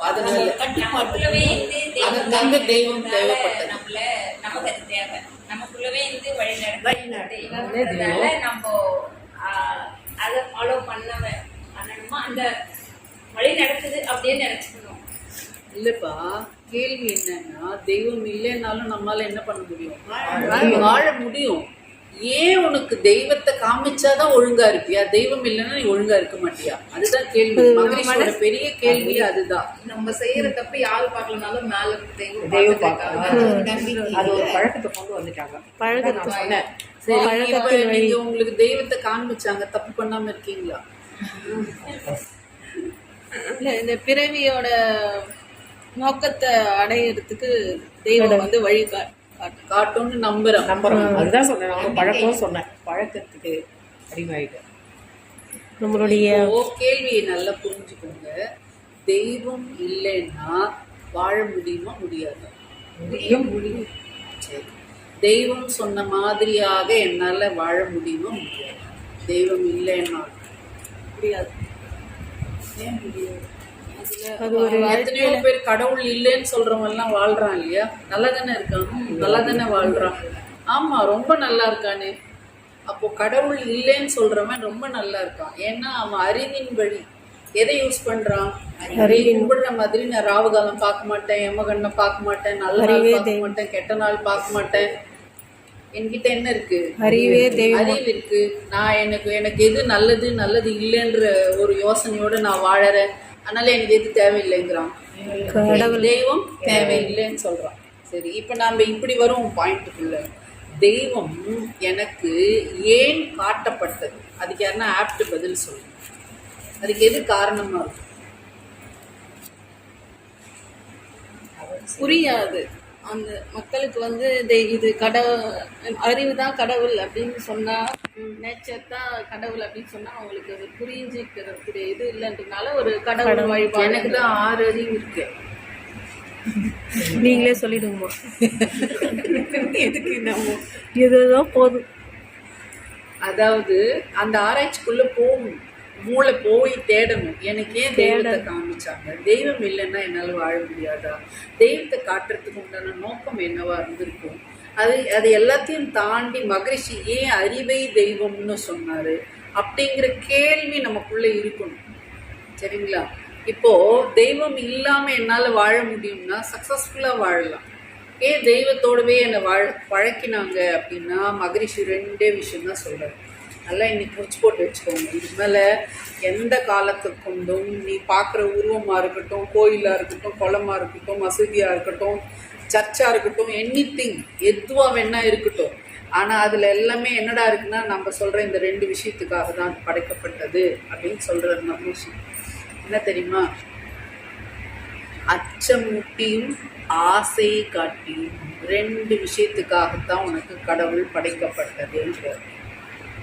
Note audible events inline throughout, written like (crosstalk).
அதனால இருந்து தெய்வம் தேவைப்பட்டது. நம்மள நமக்கு அது தேவை. நமக்குள்ளவே இருந்து வழி வழி நடத்தி நடத்தி. தெய்வம்ன்றதால நம்ம ஆஹ், அதை ஃபாலோ பண்ண பண்ணணுமா? அந்த வழி நடத்துது அப்படியே நினைச்சுக்கணும். இல்லப்பா கேள்வி என்னன்னா தெய்வம் இல்லைன்னாலும் நம்மளால என்ன பண்ண முடியும். வாழ முடியும். ஏன் உனக்கு தெய்வத்தை காமிச்சாதான் ஒழுங்கா இருப்பியா? தெய்வம் இல்லைன்னா நீ ஒழுங்கா இருக்க மாட்டியா? அதுதான் கேள்வி. பெரிய கேள்வி அதுதான். நம்ம செய்யற தப்பு யாரு பார்க்கலனாலும் மேல தெய்வம். அது ஒரு பழக்கத்தை கொண்டு வந்துட்டாங்க. பழக்கத்தை சரி இப்ப. நீங்க உங்களுக்கு தெய்வத்தை காமிச்சாங்க தப்பு பண்ணாம இருக்கீங்களா? இல்ல இந்த பிறவியோட நோக்கத்தை அடையிறதுக்கு தெய்வம் வந்து வழி கா- காட்டும் காட்டும்னு நம்புறேன் நம்புறோம். அதுதான் சொன்னேன். நானும் பழக்கம் சொன்னேன். பழக்கத்துக்கு அடிமையாயிட்டேன் நம்மளுடைய கேள்வியை நல்லா புரிஞ்சுக்கோங்க. தெய்வம் இல்லைன்னா வாழ முடியுமா முடியாது? முடியும். முடியும் தெய்வம் சொன்ன மாதிரியாக என்னால வாழ முடியுமா முடியாது? தெய்வம் இல்லைன்னா முடியாது. ஏன் முடியாது? அது ஒரு எத்தனையோ பேர் கடவுள் இல்லைன்னு சொல்றவங்க எல்லாம் வாழ்றான் இல்லையா? நல்லா தானே இருக்கான் நல்லா தானே வாழ்றான் ஆமா ரொம்ப நல்லா இருக்கானே. அப்போ கடவுள் இல்லைன்னு சொல்றவன் ரொம்ப நல்லா இருக்கான். ஏன்னா அவன் அறிவின் வழி. எதை யூஸ் பண்றான்? கும்பிடுற மாதிரி நான் ராவுகாலம் பார்க்க மாட்டேன் எமகண்ணை பார்க்க மாட்டேன் நல்ல நாள் பார்க்க மாட்டேன் கெட்ட நாள் பார்க்க மாட்டேன். என்கிட்ட என்ன இருக்கு? அறிவே அறிவு இருக்கு. நான் எனக்கு எனக்கு எது நல்லது நல்லது இல்லைன்ற ஒரு யோசனையோட நான் வாழறேன். அதனால எனக்கு எது தேவையில்லைங்கிறான். தெய்வம் தேவையில்லைன்னு சொல்றான். சரி இப்ப நாம இப்படி வரும் பாயிண்ட்டுக்குள்ள தெய்வம் எனக்கு ஏன் காட்டப்பட்டது? அதுக்கு யாருன்னா ஆப்ட் பதில் சொல்லுங்க அதுக்கு எது காரணமா இருக்கும் புரியாது. அந்த மக்களுக்கு வந்து தெய்- இது கடவுள் அறிவு தான் கடவுள் அப்படின்னு சொன்னா நேச்சர் தான் கடவுள் அப்படின்னு சொன்னா அவங்களுக்கு அது புரிஞ்சுக்கிறதுக்கு இது இல்லைன்றதுனால ஒரு கடவுள் வழிபாடு. எனக்கு தான் ஆறு அறிவு இருக்கு. நீங்களே சொல்லிடுங்கம்மா. எதுக்கு நம்ம? போதும். அதாவது அந்த ஆராய்ச்சிக்குள்ள போகணும். மூளை போய் தேடணும். எனக்கு ஏன் தெய்வத்தை காமிச்சாங்க. தெய்வம் இல்லைன்னா என்னால் வாழ முடியாதா? தெய்வத்தை காட்டுறதுக்கு உண்டான நோக்கம் என்னவா இருந்திருக்கும்? அது அது எல்லாத்தையும் தாண்டி மகரிஷி ஏன் அறிவை தெய்வம்னு சொன்னாரு? அப்படிங்கிற கேள்வி நமக்குள்ள இருக்கணும். சரிங்களா? இப்போ தெய்வம் இல்லாம என்னால வாழ முடியும்னா சக்சஸ்ஃபுல்லா வாழலாம். ஏன் தெய்வத்தோடவே என்னை வாழ பழக்கினாங்க அப்படின்னா மகரிஷி ரெண்டே விஷயம் தான் சொல்றாரு. நல்லா இன்னைக்கு முடிச்சு போட்டு வச்சுக்கோங்க. இதுக்கு மேலே எந்த காலத்துக்கு கொண்டும் நீ பார்க்குற உருவமாக இருக்கட்டும் கோயிலாக இருக்கட்டும் குளமா இருக்கட்டும் மசூதியாக இருக்கட்டும் சர்ச்சாக இருக்கட்டும் எனி திங் எதுவாக வேணா இருக்கட்டும். ஆனால் அதில் எல்லாமே என்னடா இருக்குன்னா நம்ம சொல்கிற இந்த ரெண்டு விஷயத்துக்காக தான் படைக்கப்பட்டது அப்படின்னு சொல்கிறது மகரிஷி என்ன தெரியுமா? அச்சமூட்டியும் ஆசை காட்டியும் ரெண்டு விஷயத்துக்காகத்தான் உனக்கு கடவுள் படைக்கப்பட்டதுன்றார்.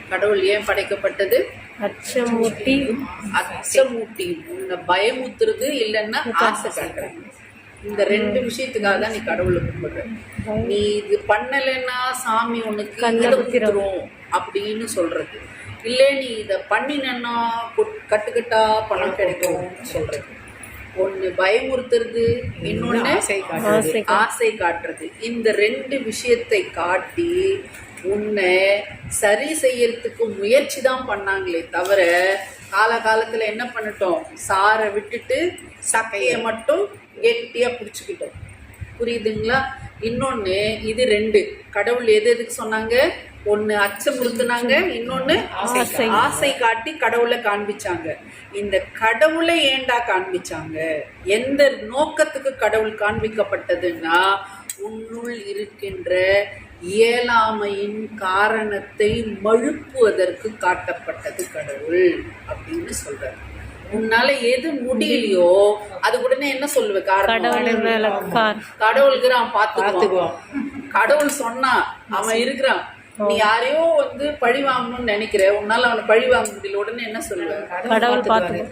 கடவுள் ஏன் படைக்கப்பட்டது? அச்சமூட்டி. அச்சமூட்டியும் உன்னை பயமுத்துறது இல்லைன்னா ஆசை காட்டுறது. இந்த ரெண்டு விஷயத்துக்காக தான் நீ கடவுளை கும்பிடுற. நீ இது பண்ணலைன்னா சாமி உனக்கு. குத்திரும். அப்படின்னு சொல்றது. இல்லை நீ இதை பண்ணினன்னா கொட்- கட்டுக்கட்டா பணம் கிடைக்கும் சொல்றது. ஒன்று பயமுறுத்துறது இன்னொன்று ஆசை காட்டுறது. இந்த ரெண்டு விஷயத்தை காட்டி உன்னை சரி செய்யறதுக்கு முயற்சி தான் பண்ணாங்களே தவிர காலகாலத்துல என்ன பண்ணிட்டோம்? சாரை விட்டுட்டு சக்கையை மட்டும் கெட்டியா பிடிச்சிக்கிட்டோம். புரியுதுங்களா? இன்னொன்னு இது ரெண்டு. கடவுள் எது எதுக்கு சொன்னாங்க? ஒன்னு அச்சமுறுத்துனாங்க இன்னொன்னு ஆசை. ஆசை காட்டி கடவுளை காண்பிச்சாங்க. இந்த கடவுளை ஏண்டா காண்பிச்சாங்க? எந்த நோக்கத்துக்கு கடவுள் காண்பிக்கப்பட்டதுன்னா உன்னுள் இருக்கின்ற இயலாமையின் காரணத்தை மழுப்புவதற்கு காட்டப்பட்டது கடவுள் அப்படின்னு சொல்றாரு. உன்னால எது முடியலையோ அது உடனே என்ன சொல்லுவ? கடவுள் காரணம் பாத்துக்குவோம் பார்த்துக்குவோம். கடவுள் சொன்னா அவன் இருக்கிறான். நீ யாரையோ வந்து பழி வாங்கணும்னு நினைக்கிற. உன்னால அவனை பழி வாங்க முடியல. உடனே என்ன சொல்லுவ? கடவுள் பார்த்து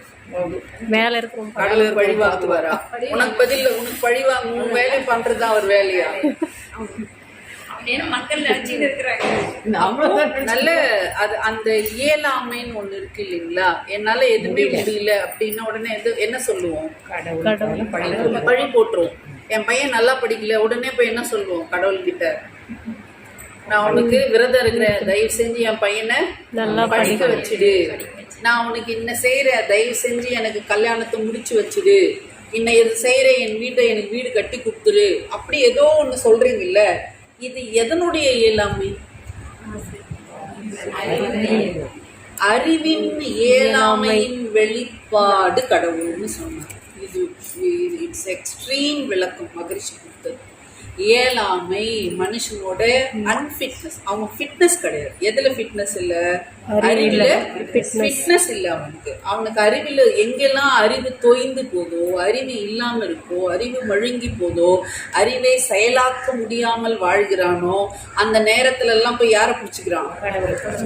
மேல இருக்கும் கடவுள் பழி வாங்குவாரா? உனக்கு பதில் உனக்கு பழி வாங்க உன் வேலையை பண்றதுதான் அவர் வேலையா? (laughs) அப்படின்னு மக்கள் நினைச்சிட்டு இருக்கிறாங்க. நல்ல அது அந்த இயலாமைன்னு ஒண்ணு இருக்கு இல்லைங்களா? என்னால எதுவுமே முடியல. அப்படின்ன உடனே எது என்ன சொல்லுவோம்? கடவுள் பழி போட்டுருவோம். என் பையன் நல்லா படிக்கல உடனே போய் என்ன சொல்லுவோம் கடவுள்கிட்ட? நான் அவனுக்கு விரதம் இருக்கிறேன் தயவு செஞ்சு என் பையனை நல்லா படிக்க வச்சுடு. நான் அவனுக்கு இன்ன செய்யற தயவு செஞ்சு எனக்கு கல்யாணத்தை முடிச்சு வச்சுடு. இன்ன இது செய்யற என் வீட்டை எனக்கு வீடு கட்டி கொடுத்துரு அப்படி ஏதோ ஒண்ணு சொல்றீங்கல்ல? இது எதனுடைய இயலாமை? அறிவின் இயலாமையின் வெளிப்பாடு கடவுள்னு சொன்னார். இது இட்ஸ் எக்ஸ்ட்ரீம் விளக்கம் மகிழ்ச்சி கொடுத்தது. இயலாமை மனுஷனோட அன்ஃபிட்னஸ் அவன் ஃபிட்னஸ் கிடையாது. எதுல ஃபிட்னஸ் இல்ல? அறிவுல ஃபிட்னஸ் இல்ல அவனுக்கு. அவனுக்கு அறிவுல எங்கெல்லாம் அறிவு தொய்ந்து போதோ அறிவு இல்லாம இருக்கோ அறிவு மழுங்கி போதோ அறிவை செயலாக்க முடியாமல் வாழ்கிறானோ அந்த நேரத்துல எல்லாம் போய் யாரை பிடிச்சிக்கிறான்.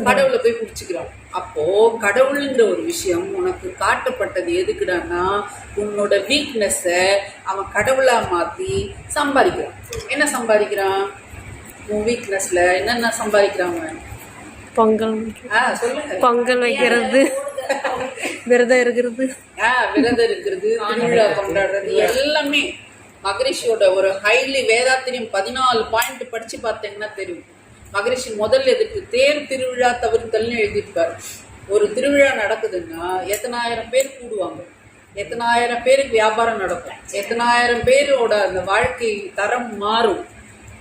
கடவுளை போய் பிடிச்சிக்கிறான். அப்போ கடவுளுங்கிற ஒரு விஷயம் உனக்கு காட்டப்பட்டது எதுக்குடான்னா உன்னோட வீக்னஸை அவன் கடவுளா மாத்தி சம்பாதிக்கிறான். என்ன சம்பாதிக்கிறான்? உன் வீக்னஸ்ல என்னென்ன சம்பாதிக்கிறான் அவன்? பொங்கல். ஆ சொல்லுங்க. பொங்கல் வைக்கிறது. விரதம் இருக்கிறது. ஆ, விரதம் இருக்கிறது திருவிழா கொண்டாடுறது எல்லாமே மகரிஷியோட ஒரு ஹைலி வேதாத்திரியம் பதினாலு பாயிண்ட் படிச்சு பார்த்தீங்கன்னா தெரியும். மகரிஷி முதல்ல எதுக்கு தேர் திருவிழா தவிர்த்தல்னு எழுதியிருப்பார். ஒரு திருவிழா நடக்குதுன்னா எத்தனாயிரம் பேர் கூடுவாங்க. எத்தனாயிரம் பேருக்கு வியாபாரம் நடக்கும். எத்தனாயிரம் பேரோட அந்த வாழ்க்கை தரம் மாறும்.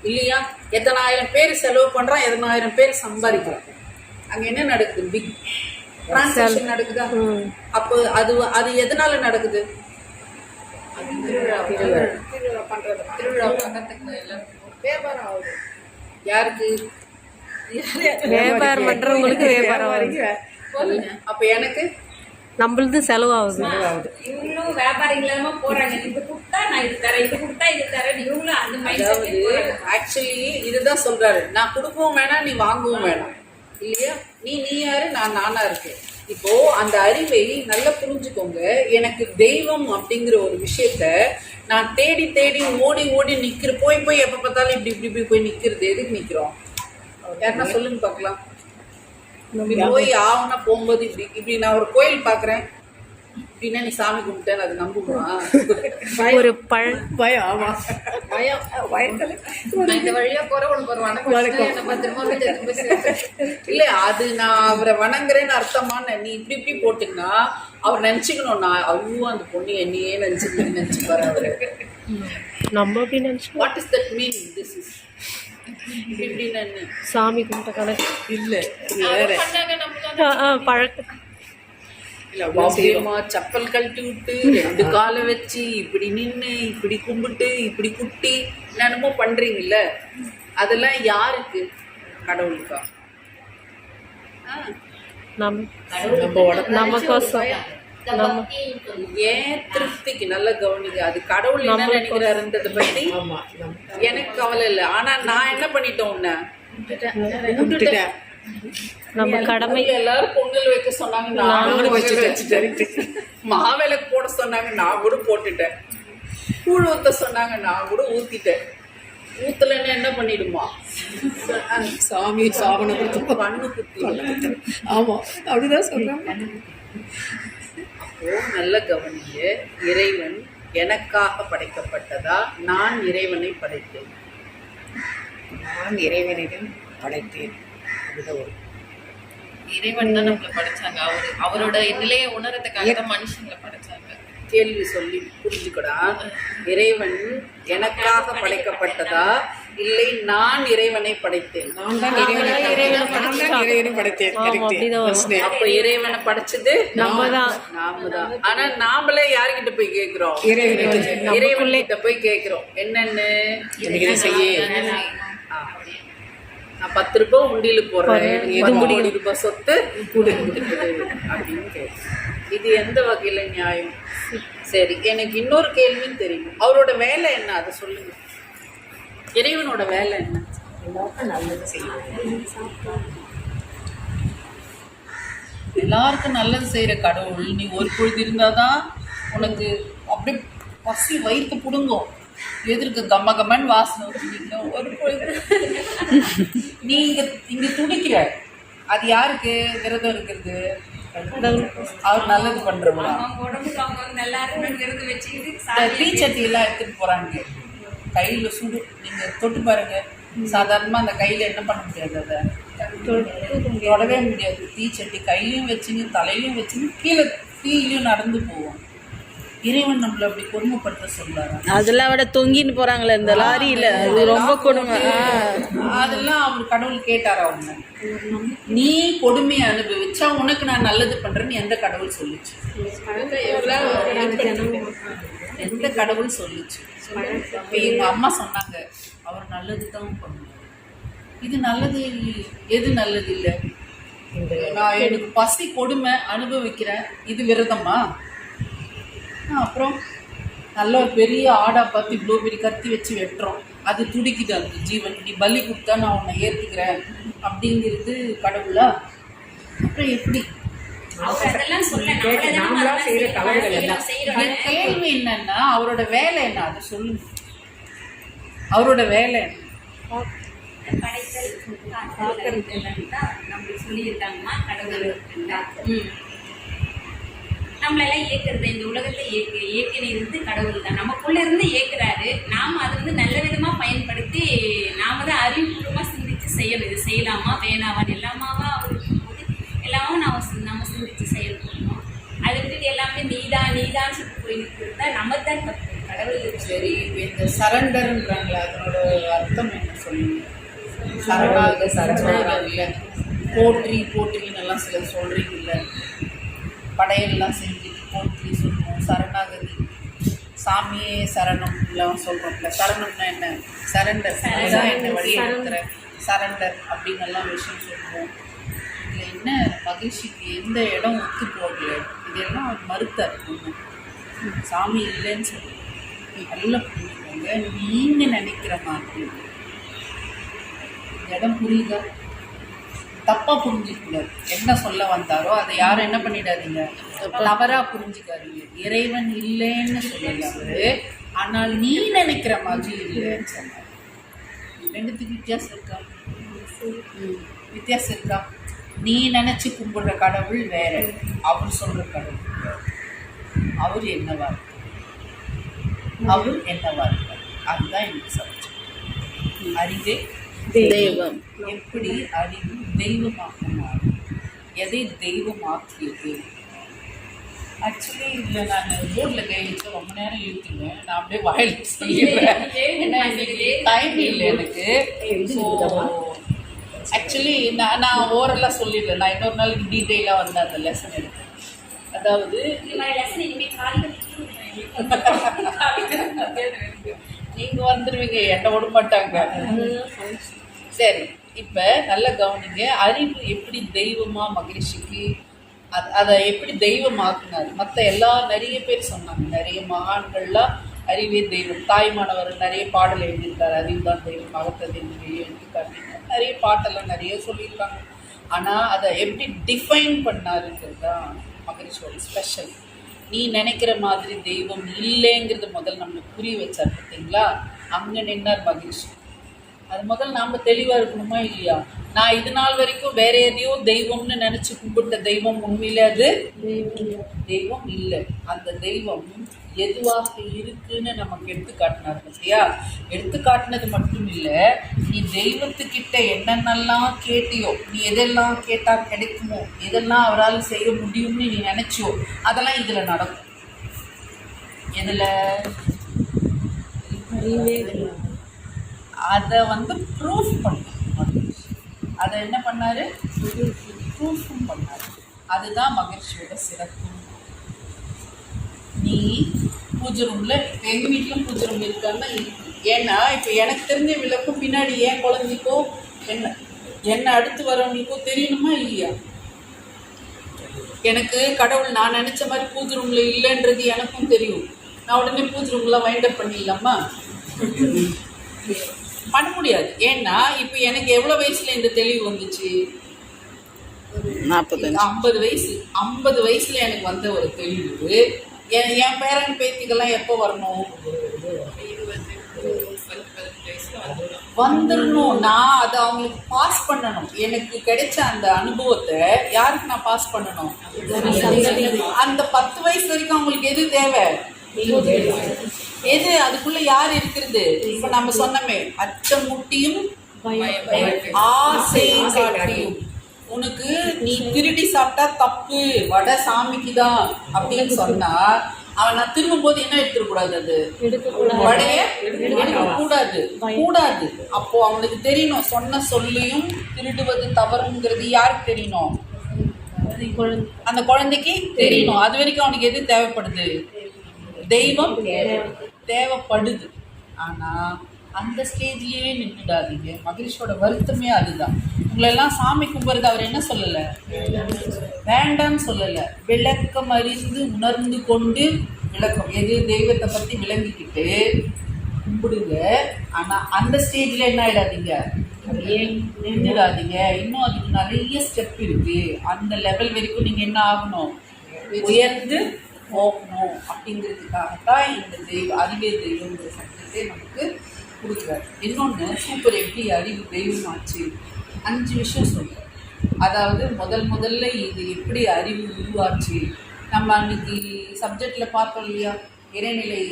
இல்லையா? எத்தனாயிரம் பேர் செலவு பண்றான் எத்தனாயிரம் பேர் சம்பாதிக்கிறான் அங்க என்ன நடக்குது? பிக் டிரான்சாக்ஷன் நடக்குதா? அப்போ அது அது எதனால நடக்குது? திருவிழா பண்றது. திருவிழா பண்றதுக்கு வியாபாரம் ஆகுது. யாருக்கு? வியாபாரம் பண்றவங்களுக்கு வியாபாரம் ஆகுது. அப்ப எனக்கு? நம்மளது செலவாகுது. இவங்களும் வியாபாரிகள் இல்லாம போறாங்க. இது கொடுத்தா நான் இது தரேன் இது கொடுத்தா இது தரேன் இவங்களும் அந்த மைண்ட் அதாவது செட் போறாங்க. ஆக்சுவலி இதுதான் சொல்றாரு. நான் கொடுக்கவும் வேணாம் நீ வாங்கவும் வேணாம். இல்லையா? நீ நீ யாரு? நான் நானா இருக்கேன். இப்போ அந்த அறிவை நல்லா புரிஞ்சுக்கோங்க. எனக்கு தெய்வம் அப்படிங்கிற ஒரு விஷயத்த நான் தேடி தேடி ஓடி ஓடி நிக்கிற போய் போய் எப்ப பார்த்தாலும் இப்படி இப்படி இப்படி போய் நிக்கிறது எதுக்கு நிக்கிறோம்? யாருன்னா சொல்லுங்க பார்க்கலாம். இப்படி போய் ஆவணா போகும்போது இப்படி இப்படி நான் ஒரு கோயில் பாக்குறேன் இப்படின்னா நீ சாமி கும்பிட்டேன்னு அது நம்புமா? ஒரு பழ பயம் ஆமா. பயம். பயத்துல நான் இந்த வழியா போற உனக்கு ஒரு வணக்கம் சேர்த்து. இல்ல அது நான் அவரை வணங்குறேன்னு அர்த்தமான நீ இப்படி இப்படி போட்டீங்கன்னா அவர் நினைச்சுக்கணும் நான் ஐயோ அந்த பொண்ணு என்னையே நினைச்சு நினைச்சுப்பாரு அவரு. நம்ம அப்படி நினைச்சோம் what is that mean this is இப்படி என்ன? சாமி கும்பிட்ட கணக்கு. இல்ல வேற. பழக்கம். சப்பல் கழட்டி விட்டு ரெண்டு காலை வச்சு இப்படி நின்னு இப்படி கும்பிட்டு இப்படி குட்டி என்னென்னமோ பண்றீங்கல்ல? அதெல்லாம் யாருக்கு? கடவுளுக்கா? ஏன் திருப்திக்கு நல்ல கவனிங்க? அது கடவுள் என்ன நினைக்கிறாருன்றத பத்தி எனக்கு கவலை இல்லை. ஆனா நான் என்ன பண்ணிட்டேன் உன்னை? நம்ம கடமை எல்லாரும் பொங்கல் வைக்க சொன்னாங்க. நானும் வச்சுட்டேன். மாவிளக்கு போட சொன்னாங்க நான் கூட போட்டுட்டேன். கூழ் ஊத்த சொன்னாங்க நான் கூட ஊத்திட்டேன். ஊத்தலைன்னு என்ன பண்ணிடுமா? சாமி சாவனை கொடுத்து குத்தி. ஆமா அப்படிதான் சொல்றாங்க நல்ல கவனிங்க இறைவன் எனக்காக படைக்கப்பட்டதா? நான் இறைவனை படைத்தேன். நான் இறைவனிடம் படைத்தேன். அதுதான் ஒரு இறைவன் தான் நம்மள படைச்சாங்க. அவரு அவரோட நிலையை உணரத்துக்காக தான் மனுஷங்களை படைச்சாங்க. கேள்வி சொல்லி புரிஞ்சுக்கடா. இறைவன் எனக்காக படைக்கப்பட்டதா? இல்லை நான் இறைவனை படைத்தேன். நான் தான் இறைவனை படைத்தேன். அப்ப இறைவனை படைச்சது நம்ம தான். நாம தான். ஆனா நாமளே யார்கிட்ட போய் கேக்குறோம்? இறைவனை கிட்ட போய் கேக்குறோம். என்னன்னு? செய்ய. நான் பத்து ரூபாய் உண்டியல போடுறேன். பத்து கோடி ரூபாய் சொத்து? கொடு அப்படின்னு கேக்குறேன். இது எந்த வகையில நியாயம்? சரி எனக்கு இன்னொரு கேள்வியும் தெரியும். அவரோட வேலை என்ன? அதை சொல்லுங்க. இறைவனோட வேலை என்ன? எல்லாருக்கும் நல்லது செய்யும் எல்லாருக்கும் நல்லது செய்யற கடவுள். நீ ஒரு பொழுது இருந்தாதான் உனக்கு அப்படியே பசி வயிற்று புடுங்கும். எதிர்க்கு கம்ம கம்மன் வாசனை. ஒரு பொழுது. நீ இங்க இங்க துடிக்கிற. அது யாருக்கு? விரதம் இருக்கிறது. அவர் நல்லது பண்றவங்களா தீச்சட்டி எல்லாம் எடுத்துட்டு போறாங்க. கையில சுடு. நீங்க தொட்டு பாருங்க. சாதாரணமா அந்த கையில என்ன பண்ண முடியாது அதை. தொடவே முடியாது. தீச்சட்டி கையிலையும் வச்சுங்க தலையிலையும் வச்சுங்க கீழே தீயிலையும் நடந்து போவோம் இறைவன் நம்மள அப்படி கொடுமைப்படுத்த சொல்றாரு. அதெல்லாம் விட தொங்கின்னு போறாங்களே இந்த லாரியில. அது ரொம்ப கொடுமை. அதெல்லாம் அவர் கடவுள் கேட்டார் அவங்க நீ கொடுமையை அனுபவிச்சா உனக்கு நான் நல்லது பண்றேன்னு எந்த கடவுள் சொல்லுச்சு? எந்த கடவுள் சொல்லுச்சு? எங்க அம்மா சொன்னாங்க அவர் நல்லது தான் பண்ணுவார். இது நல்லது எது நல்லது இல்லை? நான் எனக்கு பசி கொடுமை அனுபவிக்கிறேன் இது விரதமா? அப்புறம் நல்ல ஒரு பெரிய ஆடா பார்த்து இவ்வளோ பெரிய கத்தி வச்சு வெட்டுறோம். அது துடிக்குது அந்த ஜீவன். நீ பலி கொடுத்தா நான் உன்னை ஏற்றுக்கிறேன் அப்படிங்கிறது கடவுளா? அப்புறம் எப்படி? கேள்வி என்னன்னா அவரோட வேலை என்ன? அதை சொல்லுங்க. அவரோட வேலை படைத்தல் நம்மளுக்கு சொல்லியிருக்காங்கம்மா கடவுள் நம்மளெல்லாம் இயக்குறது இந்த உலகத்தை இயக்கு இயக்கினிருந்து கடவுள் தான் நமக்குள்ள இருந்து இயக்குறாரு. நாம அதை வந்து நல்ல விதமா பயன்படுத்தி நாம தான் அறிவுபூர்வமா சிந்திச்சு செய்யணும். இது செய்யலாமா வேணாமான்னு எல்லாமாவா அவர் இருக்கும்போது எல்லாமும் நாம நம்ம சிந்திச்சு செயல்படணும். அதை விட்டுட்டு எல்லாமே நீதான் நீதான் சொல்லிட்டு போயிட்டு இருந்தா நம்ம தான் தப்பு. கடவுள் சரி இந்த சரண்டர்ன்றாங்களே அதனோட அர்த்தம் என்ன சொல்லுங்க? சரணாக சரணாகல போற்றி போற்றின்னு எல்லாம் சிலர் சொல்றீங்கல்ல. படையெல்லாம் செஞ்சுட்டு போற்றி சொல்லுவோம். சரணாகதி. சாமியே சரணம் எல்லாம் சொல்றோம்ல. சரணம்னா என்ன? சரண்டர் என்ன வழி எடுக்கிற சரண்டர் அப்படின்னு எல்லாம் விஷயம் சொல்லுவோம். இதில் என்ன மகிழ்ச்சிக்கு எந்த இடம் ஒத்து போகல. இதெல்லாம் மறுத்தார் ஒண்ணு. சாமி இல்லைன்னு சொல்லி நல்லா புரிஞ்சுக்கோங்க. நீங்க நினைக்கிற மாதிரி. இடம் புரியுதா? தப்பா புரிஞ்சுக்கூடாது என்ன சொல்ல வந்தாரோ அதை யாரும் என்ன பண்ணிடாதீங்க. தவறா புரிஞ்சுக்காதீங்க. இறைவன் இல்லைன்னு சொல்லல அவரு ஆனால் நீ நினைக்கிற மாதிரி இல்லைன்னு சொன்னார். ரெண்டுத்துக்கு வித்தியாசம் இருக்கா? வித்தியாசம் இருக்கா? நீ நினைச்சு கும்பிடுற கடவுள் வேற. அவர் சொல்ற கடவுள். அவர் என்னவா அவர் என்னவா இருக்கார் அதுதான் எனக்கு சப்ஜெக்ட் அறிவே தெய்வம். எப்படி அறிவு தெய்வமாக மாறும் எதை தெய்வமாக்கியது? ஆக்சுவலி இதில் நான் போர்டில் கை வச்சு ரொம்ப நேரம் இழுத்துருவேன். நான் அப்படியே வாயில் சொல்லிடுறேன் டைம் இல்லை எனக்கு. ஸோ ஆக்சுவலி நான் நான் ஓரலாக சொல்லிடுறேன். நான் இன்னொரு நாளைக்கு டீட்டெயிலாக வந்து அந்த லெசன் எடுப்பேன். அதாவது இந்த மாதிரி லெசன் இனிமேல் காலையில் நீங்க வந்துருவீங்க. என்ன விட மாட்டாங்க. சரி இப்போ நல்ல கவனிங்க. அறிவு எப்படி தெய்வமாக மகிழ்ச்சிக்கு அது அதை எப்படி தெய்வமாக்குனாரு? மற்ற எல்லா நிறைய பேர் சொன்னாங்க. நிறைய மகான்கள்லாம் அறிவே தெய்வம். தாய்மானவர் நிறைய பாடல் எழுதியிருக்கார். அறிவு தான் தெய்வம் அகத்ததை நிறைய எடுத்துக்காட்டிங்க நிறைய பாட்டெல்லாம் நிறைய சொல்லியிருக்காங்க. ஆனால் அதை எப்படி டிஃபைன் பண்ணாருங்கிறது தான் மகிழ்ச்சியோட ஸ்பெஷல் நீ நினைக்கிற மாதிரி தெய்வம் இல்லைங்கிறது முதல் நம்மளுக்கு புரிய வச்சார் பார்த்தீங்களா? அங்கே நின்னார் மகிழ்ச்சி அது முதல்ல நாம் தெளிவாக இருக்கணுமா இல்லையா? நான் இது நாள் வரைக்கும் வேற எதையோ தெய்வம்னு நினைச்சு கும்பிட்ட தெய்வம் உண்மையில அது தெய்வம் இல்லை. அந்த தெய்வம் எதுவாக இருக்குன்னு நமக்கு எடுத்து காட்டினார் பார்த்தியா? எடுத்து காட்டினது மட்டும் இல்லை நீ தெய்வத்துக்கிட்ட என்னென்னலாம் கேட்டியோ நீ எதெல்லாம் கேட்டால் கிடைக்குமோ எதெல்லாம் அவரால் செய்ய முடியும்னு நீ நினச்சியோ அதெல்லாம் இதில் நடக்கும். எதுல? அதை வந்து ப்ரூஃப் பண்ணார் அதை என்ன பண்ணாரு? ப்ரூஃபும் பண்ணாரு. அதுதான் மகிழ்ச்சியோட சிறப்பு. நீ பூஜை ரூமில் எங்கள் வீட்டிலும் பூஜை ரூம் இருக்கான்னா ஏன்னா இப்போ எனக்கு தெரிஞ்ச விளக்கும் பின்னாடி ஏன் குழந்தைக்கோ என்ன? என்ன அடுத்து வரவங்களுக்கோ தெரியணுமா இல்லையா? எனக்கு கடவுள் நான் நினச்ச மாதிரி பூஜை ரூமில் இல்லைன்றது எனக்கும் தெரியும். நான் உடனே பூஜை ரூம்லாம் வைண்ட் அப் பண்ணிடலாமா? பண்ண முடியாது. ஏன்னா இப்போ எனக்கு எவ்வளவு வயசுல இந்த தெளிவு வந்துச்சு? நாற்பத்தஞ்சு ஐம்பது வயசு. ஐம்பது வயசுல எனக்கு வந்த ஒரு தெளிவு. என் என் பேரன் பேத்திகள்லாம் எப்போ வரணும்? வந்துடணும் நான் அதை அவங்களுக்கு பாஸ் பண்ணணும். எனக்கு கிடைச்ச அந்த அனுபவத்தை யாருக்கு நான் பாஸ் பண்ணணும்? அந்த பத்து வயசு வரைக்கும் அவங்களுக்கு எது தேவை? எது? அதுக்குள்ள யார் இருக்கிறது? இப்ப நம்ம சொன்னோமே அச்சமுட்டியும் ஆசை காட்டியும் உனக்கு நீ திருடி சாப்பிட்டா தப்பு வடை சாமிக்கு தான் அப்படின்னு சொன்னா அவன் நான் திரும்பும் போது என்ன எடுத்துடக்கூடாது அது? வடைய கூடாது கூடாது. அப்போ அவனுக்கு தெரியணும் சொன்ன சொல்லியும் திருடுவது தவறுங்கிறது யாருக்கு தெரியணும்? அந்த குழந்தைக்கு தெரியணும். அது வரைக்கும் அவனுக்கு எது தேவைப்படுது? தெய்வம் தேவைப்படுது. ஆனா அந்த ஸ்டேஜ்லயே நின்றுடாதீங்க மகிழ்ச்சியோட வருத்தமே அதுதான். உங்களெல்லாம் சாமி கும்பிடுறது அவர் என்ன சொல்லல? வேண்டாம்னு சொல்லல. விளக்கம் அறிந்து உணர்ந்து கொண்டு விளக்கம். எது? தெய்வத்தை பத்தி விளங்கிக்கிட்டு கும்பிடுங்க. ஆனா அந்த ஸ்டேஜ்ல என்ன ஆயிடாதீங்க? நின்றுடாதீங்க இன்னும் அதுக்கு நிறைய ஸ்டெப் இருக்கு. அந்த லெவல் வரைக்கும் நீங்க என்ன ஆகணும்? உயர்ந்து போகணும் அப்படிங்கிறதுக்காகத்தான் இந்த தெய்வ அறிவே தெய்வங்கிற சட்டத்தை நமக்கு கொடுக்குறாரு. இன்னொன்று சூப்பர் எப்படி அறிவு தெய்வம் ஆச்சு. அஞ்சு விஷயம் சொல்றேன் அதாவது முதல் முதல்ல இது எப்படி அறிவு உருவாச்சு? நம்ம அன்னைக்கு சப்ஜெக்ட்ல பார்த்தோம் இல்லையா? இறைநிலை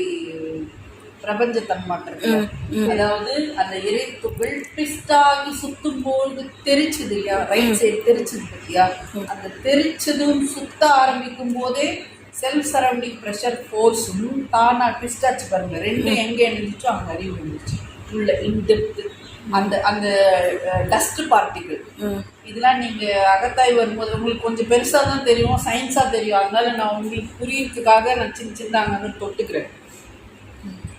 பிரபஞ்ச தன்மாற்றங்கள் அதாவது அந்த இறை துகள் பிஸ்டாகி சுத்தும் போது தெரிச்சது இல்லையா? ரைட் சைடு தெரிச்சது பத்தியா? அந்த தெரிச்சதும் சுத்த ஆரம்பிக்கும் போதே செல்ஃப் சரௌண்டிங் ப்ரெஷர் ஃபோர்ஸும் தானா ட்விஸ்ட் ஆச்சு பாருங்க. ரெண்டும் எங்க இருந்துச்சோ அங்க அறிவு இருந்துச்சு உள்ள இன்டெப்த் அந்த அந்த டஸ்ட் பார்ட்டிகள் இதெல்லாம் நீங்க அகத்தாய் வரும்போது உங்களுக்கு கொஞ்சம் பெருசா தான் தெரியும் சயின்ஸா தெரியும். அதனால நான் உங்களுக்கு புரியறதுக்காக நான் சின்ன சின்ன அங்கே தொட்டுக்கிறேன்.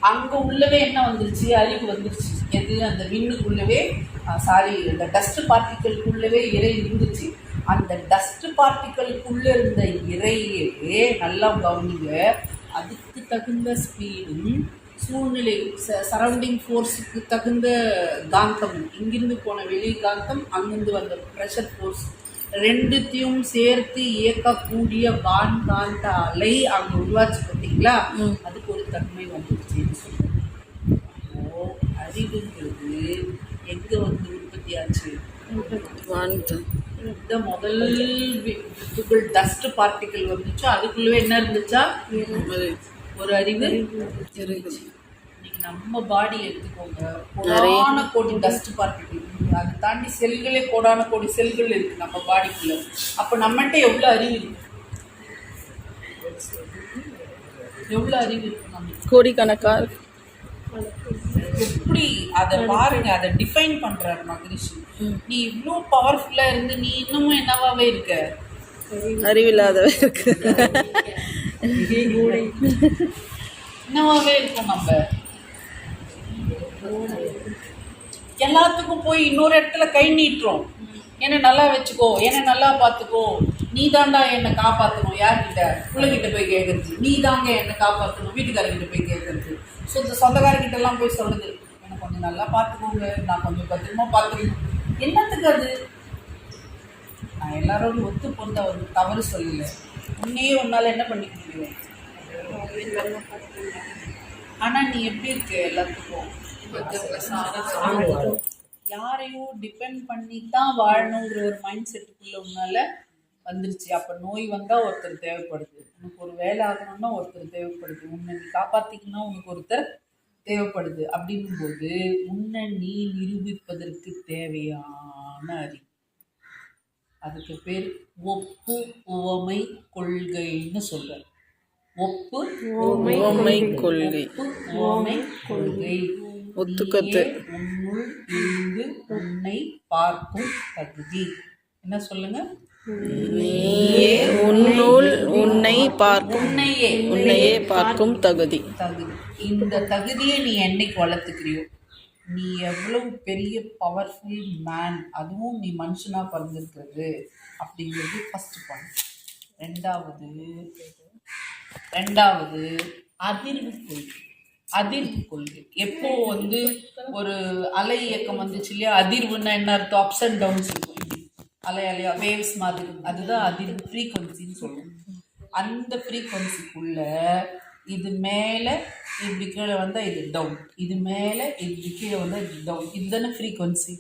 அங்க உள்ளவே என்ன வந்துருச்சு? அறிவு வந்துருச்சு. எது? அந்த விண்ணுக்குள்ளவே சாரி அந்த டஸ்ட் பார்ட்டிக்கலுக்குள்ளவே இறை இருந்துச்சு. அந்த டஸ்ட் பார்ட்டிக்கலுக்குள்ள இருந்த இறையே நல்லா கவனிங்க. அதுக்கு தகுந்த ஸ்பீடும் சூழ்நிலை சரௌண்டிங் ஃபோர்ஸுக்கு தகுந்த காந்தம் இங்கிருந்து போன வெளி காந்தம் அங்கிருந்து வந்த ப்ரெஷர் ஃபோர்ஸ் ரெண்டுத்தையும் சேர்த்து இயக்கக்கூடிய வான் காந்த அலை அங்க உருவாச்சு பார்த்தீங்களா? அதுக்கு ஒரு தன்மை வந்துருச்சுன்னு சொல்லுவாங்க அப்போ அறிவுங்கிறது எங்க வந்து உற்பத்தி ஆச்சு? இந்த முதல் துகள் டஸ்ட் பார்ட்டிக்கல் வந்துச்சோ அதுக்குள்ளவே என்ன இருந்துச்சா? ஒரு அறிவு இருந்துச்சு. இன்னைக்கு நம்ம பாடி எடுத்துக்கோங்க. கோடான கோடி டஸ்ட் பார்ட்டிக்கல் அதை தாண்டி செல்களே கோடான கோடி செல்கள் இருக்கு நம்ம பாடிக்குள்ள அப்ப நம்மகிட்ட எவ்வளவு அறிவு இருக்கு? எவ்வளவு அறிவு இருக்கு நம்ம கோடிக்கணக்கா எப்படி அதை பாருங்க அதை டிஃபைன் பண்றாரு மகரிஷி. நீ இவ்ளோ பவர்ஃபுல்லா இருந்து நீ இன்னமும் என்னவாவே இருக்க? அறிவில்லாதவே இருக்கு. என்னவாவே இருக்கும் நம்ம? எல்லாத்துக்கும் போய் இன்னொரு இடத்துல கை நீட்டுறோம். என்னை நல்லா வச்சுக்கோ என்னை நல்லா பார்த்துக்கோ. நீ தாண்டா என்னை காப்பாற்றணும் யார்கிட்ட? பிள்ளைகிட்ட போய் கேட்கறது நீ தாங்க என்னை காப்பாற்றணும் வீட்டுக்காரங்கிட்ட போய் கேட்கறது சொந்த சொந்தக்காரங்கிட்ட எல்லாம் போய் சொல்றது என்னை கொஞ்சம் நல்லா பார்த்துக்கோங்க. நான் கொஞ்சம் பத்திரமா பார்த்துக்கணும் என்னத்துக்கு அது? நான் எல்லாரோடும் ஒத்து போந்து ஒரு தவறு சொல்லல. உன்னையே உன்னால என்ன பண்ணிக்க முடியும்? ஆனா நீ எப்படி இருக்க? எல்லாத்துக்கும். யாரையும் டிபெண்ட் பண்ணி தான் வாழணுங்கிற ஒரு மைண்ட் செட்டுக்குள்ள உன்னால வந்துருச்சு. அப்போ நோய் வந்தால் ஒருத்தர் தேவைப்படுது. உனக்கு ஒரு வேலை ஆகணும்னா ஒருத்தர் தேவைப்படுது. உன்னை நீ காப்பாற்றிக்கணும்னா உனக்கு ஒருத்தர் தேவைப்படுது. அப்படிங்கும்போது உன்னை நீ நிரூபிப்பதற்கு தேவையான அறிவு. அதுக்கு பேர் ஒப்பு உவமை கொள்கைன்னு சொல்றார். ஒப்பு உவமை கொள்கை. உவமை கொள்கை. ஒத்துக்கத்து. உன்னுள் இருந்து உன்னை பார்க்கும் தகுதி. என்ன சொல்லுங்க? நீயே உன்னுள் உன்னை பார்க்கும். உன்னையே உன்னையே பார்க்கும் தகுதி. தகுதி. இந்த தகுதியை நீ என்னைக்கு வளர்த்துக்கிறியோ நீ எவ்வளவு பெரிய பவர்ஃபுல் மேன் அதுவும் நீ மனுஷனா பிறந்திருக்கிறது அப்படிங்கிறது ஃபர்ஸ்ட் பாயிண்ட் ரெண்டாவது ரெண்டாவது அதிர்வு கொள்கை. அதிர்வு கொள்கை. எப்போ வந்து ஒரு அலை இயக்கம் வந்துச்சு இல்லையா? அதிர்வுன்னா என்ன அர்த்தம்? அப்ஸ் அண்ட் டவுன்ஸ் இருக்கும் அலை அலையா? வேவ்ஸ் மாதிரி. அதுதான் அதிர்வு ஃப்ரீக்வன்சின்னு சொல்லுவோம். அந்த ஃப்ரீக்வன்சிக்குள்ள இது மேலே இப்படி கீழே வந்தால் இது டவுன் இது மேலே இப்படி கீழே வந்தால் இது டவுன் இதுதானே ஃப்ரீக்வன்சி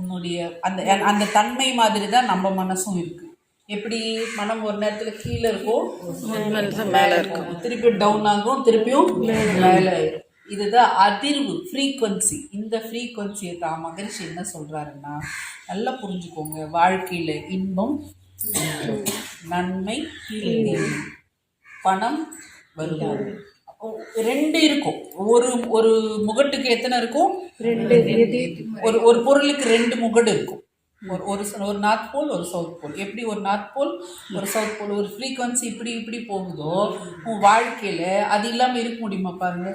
உன்னுடைய அந்த அந்த தன்மை மாதிரி தான் நம்ம மனசும் இருக்கு. எப்படி மனம் ஒரு நேரத்துல கீழே இருக்கும் மேலே இருக்கும். திருப்பி டவுன் ஆகும் திருப்பியும் மேலே ஏறும். இதுதான் அதிர்வு ஃப்ரீக்வன்சி இந்த ஃப்ரீக்வன்சியை தான் மகரிஷி என்ன சொல்றாருன்னா நல்லா புரிஞ்சுக்கோங்க. வாழ்க்கையில இன்பம் நன்மை பணம் அப்போ ரெண்டு இருக்கும். ஒரு ஒரு முகட்டுக்கு எத்தனை இருக்கும்? ஒரு ஒரு பொருளுக்கு ரெண்டு முகடு இருக்கும். ஒரு ஒரு ஒரு நார்த் போல் ஒரு சவுத் போல். எப்படி ஒரு நார்த் போல் ஒரு சவுத் போல்? ஒரு ஃப்ரீக்வன்சி இப்படி இப்படி போகுதோ? உன் வாழ்க்கையில அது இல்லாம இருக்க முடியுமா பாருங்க?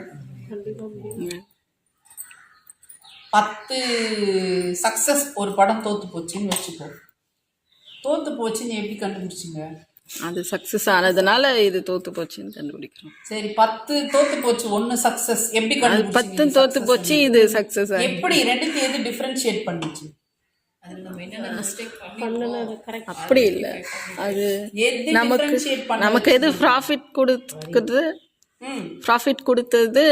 பத்து சக்சஸ் ஒரு படம் தோத்து போச்சுன்னு வச்சுக்கோ. தோத்து போச்சுன்னு எப்படி கண்டுபிடிச்சிங்க? அது சக்ஸஸ் ஆனதுனால இது தோத்து போச்சுன்னு கண்டுபிடிக்கிறோம். சரி பத்து தோத்து போச்சு ஒன்னு சக்சஸ் எப்படி கண்டுபிடிச்சீங்க பத்தும் தோத்து போச்சு இது சக்ஸஸ் எப்படி ரெண்டுத்தையும் எது டிஃபரன்ஷியேட் பண்ணுச்சு? அப்படி இல்லை. அது எது நமக்கு டிஃபரன்ஷியேட் பண்ண நமக்கு எது ப்ராஃபிட் கொடுக்குது? ம். ப்ராஃபிட் கொடுத்தது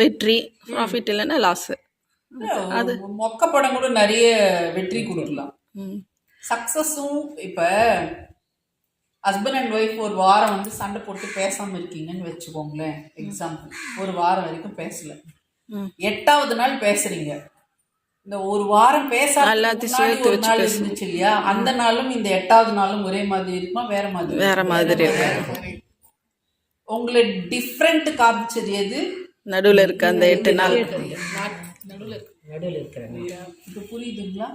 வெற்றி. ப்ராஃபிட் இல்லைன்னா லாஸு அது மொக்க படம் கூட நிறைய வெற்றி கொடுக்கலாம். சக்சஸும் இப்ப ஹஸ்பண்ட் அண்ட் ஒய்ஃப் ஒரு வாரம் வந்து சண்டை போட்டு பேசாம இருக்கீங்கன்னு வச்சுக்கோங்களேன் எக்ஸாம்பிள் ஒரு வாரம் வரைக்கும் பேசல. எட்டாவது நாள் பேசுறீங்க. இந்த ஒரு வாரம் சேர்த்து ஒரு நாள். இருந்துச்சு இல்லையா? அந்த நாளும் இந்த எட்டாவது நாளும் ஒரே மாதிரி இருக்குமா? வேற மாதிரி வேற மாதிரி? உங்களை டிஃப்ரெண்ட் காமிச்சது எது? நடுவில் இருக்க அந்த எட்டு நாள். நடுவில் இருக்கிறாங்க இப்போ புரியுதுங்களா?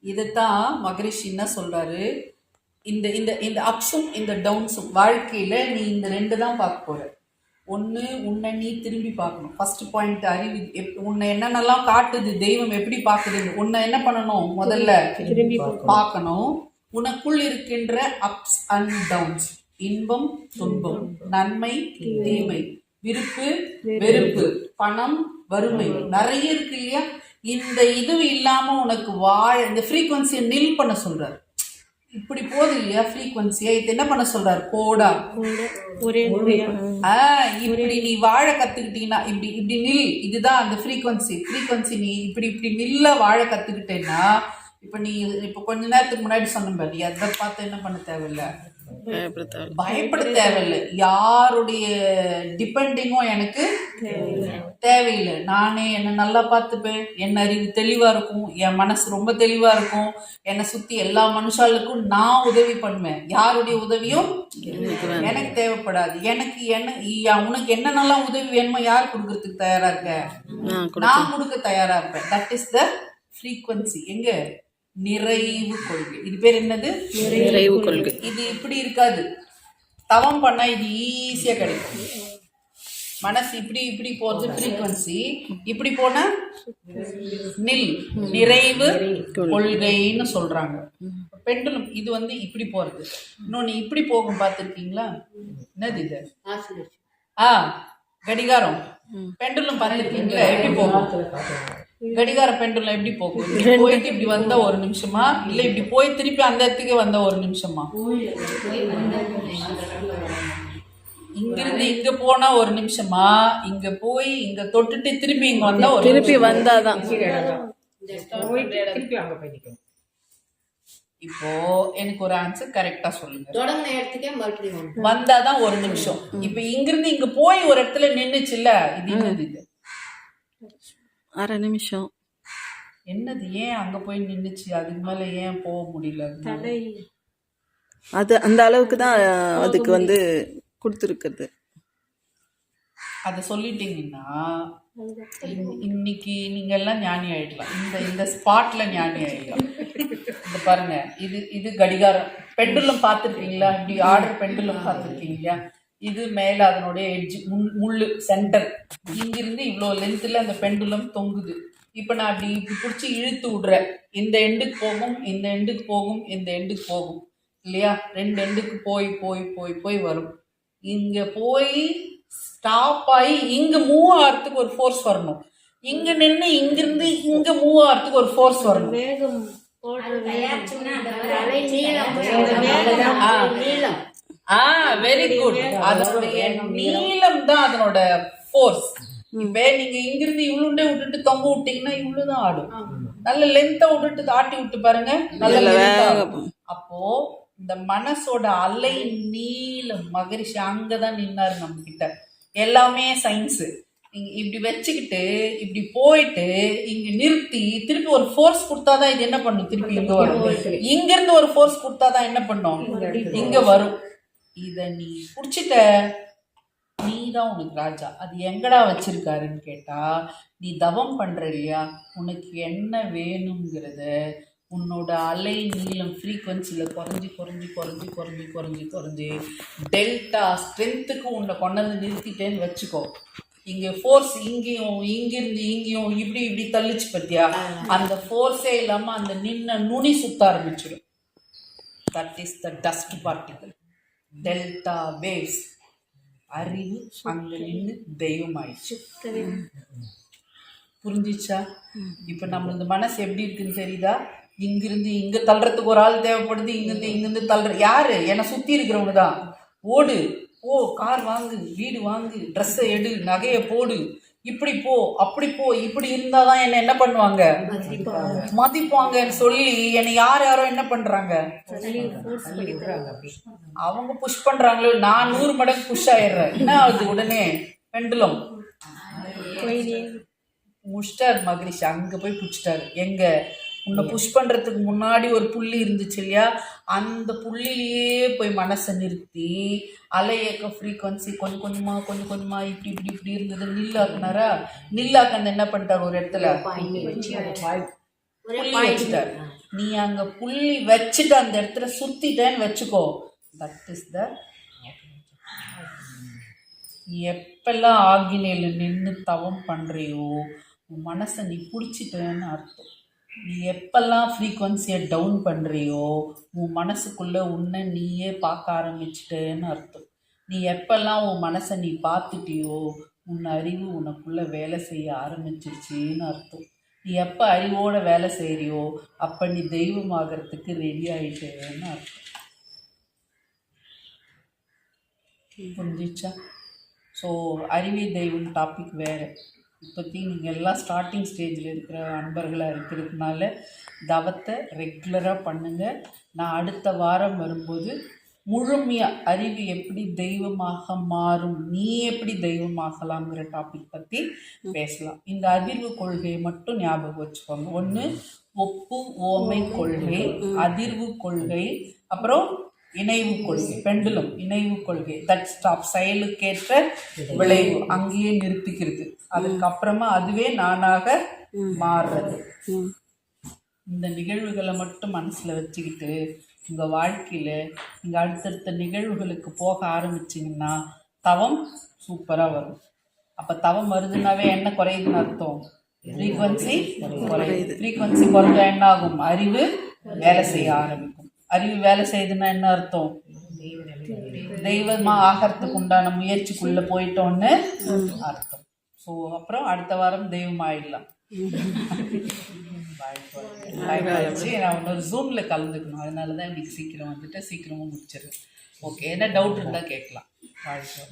இதைத்தான் மகரிஷி என்ன சொல்றாரு? இந்த இந்த இந்த அப்ஸும் இந்த டவுன்ஸும் வாழ்க்கையில நீ இந்த ரெண்டு தான் பார்க்க போற. ஒன்று உன்னை நீ திரும்பி பார்க்கணும். ஃபர்ஸ்ட் பாயிண்ட் அறிவு எப்- உன்னை என்னென்னலாம் காட்டுது தெய்வம் எப்படி பார்க்குது உன்னை என்ன பண்ணணும் முதல்ல? பார்க்கணும். உனக்குள் இருக்கின்ற அப்ஸ் அண்ட் டவுன்ஸ் இன்பம் துன்பம். நன்மை தீமை. விருப்பு வெறுப்பு. பணம் வறுமை. நிறைய இருக்கு இல்லையா? இந்த இது இல்லாம உனக்கு வாழ இந்த ஃப்ரீக்வன்சியை நில் பண்ண சொல்றாரு. இப்படி போகுது இல்லையா ஃப்ரீக்வன்சியை இது என்ன பண்ண சொல்றாரு? கோடா. ஒரே இப்படி நீ வாழ கத்துக்கிட்டீங்கன்னா இப்படி இப்படி நில். இதுதான் அந்த ஃப்ரீக்வன்சி ஃப்ரீக்வன்சி நீ இப்படி இப்படி நில்ல வாழ கத்துக்கிட்டேன்னா இப்ப நீ இப்ப கொஞ்ச நேரத்துக்கு முன்னாடி சொன்ன பாரு எதை பார்த்து என்ன பண்ண தேவையில்ல? பயப்பட தேவையில்லை. யாருடைய டிபெண்டிங்கும் எனக்கு தேவையில்லை. நானே என்னை நல்லா பார்த்துப்பேன். என் அறிவு தெளிவா இருக்கும். என் மனசு ரொம்ப தெளிவா இருக்கும். என்னை சுத்தி எல்லா மனுஷாளுக்கும் நான் உதவி பண்ணுவேன். யாருடைய உதவியும் எனக்கு தேவைப்படாது. எனக்கு என்ன உனக்கு என்னென்னலாம் உதவி வேணுமோ யார் கொடுக்கறதுக்கு தயாரா இருக்க? நான் நான் கொடுக்க தயாரா இருப்பேன். தட் இஸ் த ஃப்ரீக்வன்சி எங்க? நிறைவு கொள்கை. இது பேர் என்னது? நிறைவு கொள்கை. இது இப்படி இருக்காது. தவம் பண்ணா இது ஈஸியா கிடைக்கும். மனசு இப்படி இப்படி போறது ஃப்ரீக்வன்சி இப்படி போனா நில் நிறைவு கொள்கைன்னு சொல்றாங்க. பெண்டுலம் இது வந்து இப்படி போறது. இன்னொன்னு இப்படி போகும் பார்த்துருக்கீங்களா? என்னது இது? ஆ கடிகாரம். பெண்டுலம் பார்த்துருக்கீங்களா? எப்படி போகும்? கடிகார பெண்டுலம் எப்படி போகும்? போயிட்டு இப்படி வந்தா ஒரு நிமிஷமா? இல்ல இப்படி போய் திருப்பி அந்த இடத்துக்கு வந்தா ஒரு நிமிஷமா? இங்கிருந்து இங்க போனா ஒரு நிமிஷமா? இங்க போய் இங்க தொட்டுட்டு திருப்பி இங்க வந்தா ஒரு திருப்பி வந்தாதான். இப்போ எனக்கு ஒரு ஆன்சர் கரெக்டா சொல்லுங்க. தொடங்கின இடத்துக்கே மறுபடியும். வந்தாதான் ஒரு நிமிஷம். இப்ப இங்கிருந்து இங்க போய் ஒரு இடத்துல நின்னுச்சுல்ல? இது என்னது இது? அரை நிமிஷம். என்னது ஏன் அங்க போய் நின்னுச்சு? அதுக்கு மேல ஏன் போக முடியல? அதனால? அது அந்த அளவுக்கு தான் அதுக்கு வந்து கொடுத்துருக்குறது. அதை சொல்லிட்டீங்கன்னா இன்- இன்னைக்கு நீங்க எல்லாம் ஞானி ஆயிடலாம். இந்த இந்த ஸ்பாட்ல ஞானி ஆயிடலாம். இந்த பாருங்க இது இது கடிகாரம். பெண்டுலம் பார்த்துருக்கீங்களா? இப்படி ஆர்டர் பெண்டுலம் பார்த்துருக்கீங்களா? இது மேல அதனுடைய எட்ஜ் முள் முள்ளு சென்டர் இங்கிருந்து இவ்வளோ லென்த்தில் அந்த பெண்டுலம் தொங்குது. இப்போ நான் அப்படி இப்படி பிடிச்சி இழுத்து விடுறேன். இந்த எண்டுக்கு போகும் இந்த எண்டுக்கு போகும் இந்த எண்டுக்கு போகும். இல்லையா? ரெண்டு எண்டுக்கு போய் போய் போய் போய் வரும். இங்க போய் ஸ்டாப் ஆகி இங்க மூவ் ஆகிறதுக்கு ஒரு ஃபோர்ஸ் வரணும். இங்க நின்று இங்கிருந்து இங்க மூவ் ஆகிறதுக்கு ஒரு ஃபோர்ஸ் வரணும். வேகம் நீளம். ஆ. வெரி குட் அதனுடைய நீளம் தான் அதனோட ஃபோர்ஸ் இப்ப நீங்க இங்கிருந்து இவ்வளோண்டே விட்டுட்டு தொங்க விட்டீங்கன்னா இவ்வளவுதான் ஆடும். நல்ல லென்த்தா விட்டுட்டு ஆட்டி விட்டு பாருங்க நல்ல. அப்போ இந்த மனசோட அலை நீளம் மகரிஷி அங்கதான் நின்னாரு நம்ம கிட்ட எல்லாமே சயின்ஸ் இப்படி வச்சுக்கிட்டு இப்படி போயிட்டு இங்க நிறுத்தி திருப்பி ஒரு ஃபோர்ஸ் கொடுத்தாதான் இது என்ன பண்ணும்? திருப்பி இங்க வரும். இங்க இருந்து ஒரு ஃபோர்ஸ் கொடுத்தாதான் என்ன பண்ணும்? இங்க வரும். இத நீ புடிச்சிட்ட. நீ தான் உனக்கு ராஜா. அது எங்கடா வச்சிருக்காருன்னு கேட்டா நீ தவம் பண்ற இல்லையா? உனக்கு என்ன வேணுங்கிறத உன்னோட அலை நீளம் ஃப்ரீக்வன்சியில் குறைஞ்சி குறைஞ்சி குறைஞ்சி குறைஞ்சி குறைஞ்சி குறைஞ்சி டெல்டா ஸ்ட்ரென்த்துக்கு உன்னை கொண்டு வந்து நிறுத்திட்டேன்னு வச்சுக்கோ. இங்கே ஃபோர்ஸ் இங்கேயும் இங்கிருந்து இங்கேயும் இப்படி இப்படி தள்ளிச்சு பத்தியா? அந்த ஃபோர்ஸே இல்லாமல் அந்த நின்ன நுனி சுத்த ஆரம்பிச்சிடும். That is the dust particle delta waves. அறிவு அங்க நின்று தெய்வம் ஆயிடுச்சு புரிஞ்சிச்சா? இப்ப நம்ம இந்த மனசு எப்படி இருக்குன்னு தெரியுதா? இங்கிருந்து இங்க தள்ளுறதுக்கு ஒரு ஆள் தேவைப்படுது இங்கிருந்து இங்கிருந்து தள்ளுற. யாரு? என்னை சுத்தி இருக்கிறவங்க தான். ஓடு. போ கார் வாங்கு வீடு வாங்கு ட்ரெஸ்ஸை எடு நகையை போடு. இப்படி போ அப்படி போ இப்படி இருந்தாதான் என்ன என்ன பண்ணுவாங்க? மதிப்பாங்கன்னு சொல்லி என்னை யார் யாரோ என்ன பண்றாங்க? அவங்க புஷ் பண்றாங்களோ நான் நூறு மடங்கு புஷ் ஆயிடுறேன். என்ன ஆகுது உடனே? பெண்டுலம் முஷ்டார் மகரிஷி அங்க போய் புடிச்சிட்டாரு. எங்க? உன்னை புஷ் பண்றதுக்கு முன்னாடி ஒரு புள்ளி இருந்துச்சு இல்லையா? அந்த புள்ளிலேயே போய் மனசை நிறுத்தி அலையக்க ஃப்ரீக்வன்சி கொஞ்சம் கொஞ்சமா கொஞ்சம் கொஞ்சமா இப்படி இப்படி இப்படி இருந்தது. நில்லாக்குனாரா? நில்லாக்கன்னு என்ன பண்ணிட்டாரு ஒரு இடத்துல? புள்ளி வச்சுட்டாரு. நீ அங்க புள்ளி வச்சுட்டு அந்த இடத்துல சுத்திட்டேன்னு வச்சுக்கோ. தட் இஸ் த எப்பெல்லாம் ஆகினேல நின்று தவம் பண்ணுறியோ உன் மனசை நீ பிடிச்சிட்டேன்னு அர்த்தம். நீ எப்பெல்லாம் ஃப்ரீக்குவன்சியை டவுன் பண்ணுறியோ உன் மனசுக்குள்ளே உன்னை நீயே பார்க்க ஆரம்பிச்சிட்டேன்னு அர்த்தம். நீ எப்பெல்லாம் உன் மனசை நீ பார்த்துட்டியோ உன் அறிவு உனக்குள்ளே வேலை செய்ய ஆரம்பிச்சிருச்சின்னு அர்த்தம். நீ எப்போ அறிவோட வேலை செய்கிறியோ அப்போ நீ தெய்வமாகறதுக்கு ரெடி ஆகிட்டேன்னு அர்த்தம். புரிஞ்சிச்சா? ஸோ அறிவே தெய்வம் டாபிக் வேறு. இப்போதைக்கு நீங்கள் எல்லாம் ஸ்டார்டிங் ஸ்டேஜில் இருக்கிற அன்பர்களாக இருக்கிறதுனால தவத்தை ரெகுலராக பண்ணுங்கள் நான் அடுத்த வாரம் வரும்போது முழுமையாக அறிவு எப்படி தெய்வமாக மாறும் நீ எப்படி தெய்வமாகலாங்கிற டாபிக் பற்றி பேசலாம். இந்த அதிர்வு கொள்கையை மட்டும் ஞாபகம் வச்சுக்கோங்க. ஒன்று ஒப்பு ஓமை கொள்கை. அதிர்வு கொள்கை அப்புறம் இணைவு கொள்கை பெண்டுலம் இணைவு கொள்கை. தட் ஸ்டாப் செயலுக்கேற்ற விளைவு. அங்கேயே நிறுத்திக்கிறது. அதுக்கப்புறமா அதுவே நானாக மாறுறது. இந்த நிகழ்வுகளை மட்டும் மனசில் வச்சுக்கிட்டு உங்கள் வாழ்க்கையில் நீங்கள் அடுத்தடுத்த நிகழ்வுகளுக்கு போக ஆரம்பிச்சிங்கன்னா தவம் சூப்பராக வரும். அப்போ தவம் வருதுன்னாவே என்ன குறையுதுன்னு அர்த்தம்? ஃப்ரீக்வன்சி குறையுது. ஃப்ரீக்வன்சி குறைஞ்சா என்ன ஆகும் அறிவு வேலை செய்ய ஆரம்பிக்கும். அறிவு வேலை செய்யுதுன்னா என்ன அர்த்தம்? தெய்வமா ஆகிறதுக்கு உண்டான முயற்சிக்குள்ள போயிட்டோன்னு அர்த்தம். ஸோ அப்புறம் அடுத்த வாரம் தெய்வம் ஆயிடலாம். நான் இன்னொரு ஜூம்ல கலந்துக்கணும். அதனால தான் இன்னைக்கு சீக்கிரம் வந்துட்டு சீக்கிரமும் முடிச்சிடுறேன். ஓகே என்ன டவுட் இருந்தால் கேட்கலாம். வாழ்க்கை